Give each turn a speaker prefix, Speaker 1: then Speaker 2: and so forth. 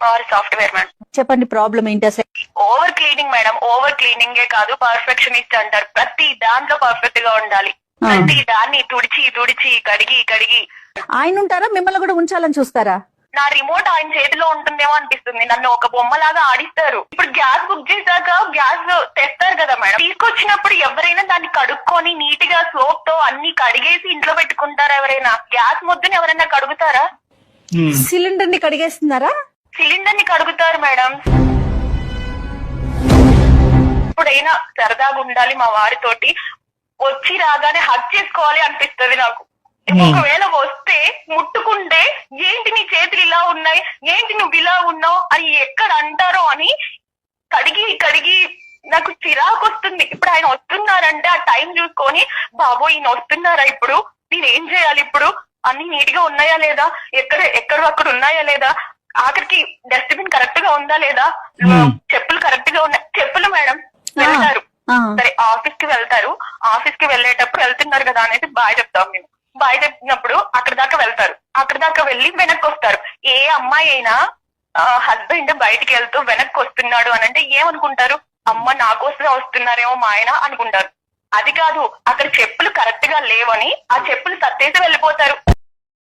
Speaker 1: Are software madam
Speaker 2: చెప్పండి problem ఏంటి అసలు?
Speaker 1: ఓవర్ క్లీనింగ్ మేడం ఓవర్ క్లీనింగే కాదు పర్ఫెక్షనిస్ట్ అంటారు. ప్రతి దాంట్లో పర్ఫెక్ట్గా ఉండాలి. ప్రతి దాన్ని తుడిచి తుడిచి కడిగి కడిగి.
Speaker 2: ఆయన ఉంటారా? మిమ్మల్ని కూడా ఉంచాలని చూస్తారా?
Speaker 1: నా రిమోట్ ఆయన చేతిలో ఉంటుందేమో అనిపిస్తుంది. నన్ను ఒక బొమ్మలాగా ఆడిస్తారు. ఇప్పుడు గ్యాస్ బుక్ చేశాక గ్యాస్ తెస్తారు కదా మేడం. తీసుకొచ్చినప్పుడు ఎవరైనా దాన్ని కడుక్కొని నీట్గా సోప్తో అన్ని కడిగేసి ఇంట్లో పెట్టుకుంటారా ఎవరైనా? గ్యాస్ ముద్దని ఎవరైనా కడుగుతారా?
Speaker 2: సిలిండర్ని కడిగేస్తున్నారా?
Speaker 1: సిలిండర్ని కడుగుతారు మేడం. ఇప్పుడైనా సరదాగా ఉండాలి మా వారితోటి. వచ్చి రాగానే హక్ చేసుకోవాలి అనిపిస్తది నాకు. ఒకవేళ వస్తే ముట్టుకుంటే ఏంటి నీ చేతులు ఇలా ఉన్నాయి? ఏంటి నువ్వు ఇలా ఉన్నావు? అని ఎక్కడ అంటారో అని కడిగి కడిగి నాకు చిరాకు వస్తుంది. ఇప్పుడు ఆయన వస్తున్నారంటే ఆ టైం చూసుకొని బాబో ఈయన వస్తున్నారా ఇప్పుడు? నేను ఏం చేయాలి ఇప్పుడు? అన్ని నీట్గా ఉన్నాయా లేదా? ఎక్కడ ఎక్కడ అక్కడ ఉన్నాయా లేదా? ఆఖరికి డస్ట్బిన్ కరెక్ట్గా ఉందా లేదా. చెప్పులు కరెక్ట్గా ఉన్నాయి. చెప్పులు మేడం వెళ్తారు. సరే ఆఫీస్కి వెళ్తారు. ఆఫీస్కి వెళ్ళేటప్పుడు వెళ్తున్నారు కదా అనేది బాయ్ చెప్తాం మేము. బాయ్ చెప్పినప్పుడు అక్కడ దాకా వెళ్తారు. అక్కడ దాకా వెళ్ళి వెనక్కి వస్తారు. ఏ అమ్మాయి అయినా హస్బెండ్ బయటికి వెళ్తూ వెనక్కి వస్తున్నాడు అని అంటే ఏమనుకుంటారు? అమ్మ నా కోసమే వస్తున్నారేమో మా ఆయన అనుకుంటారు. అది కాదు అక్కడ చెప్పులు కరెక్ట్గా లేవని ఆ చెప్పులు సత్తేసి వెళ్ళిపోతారు.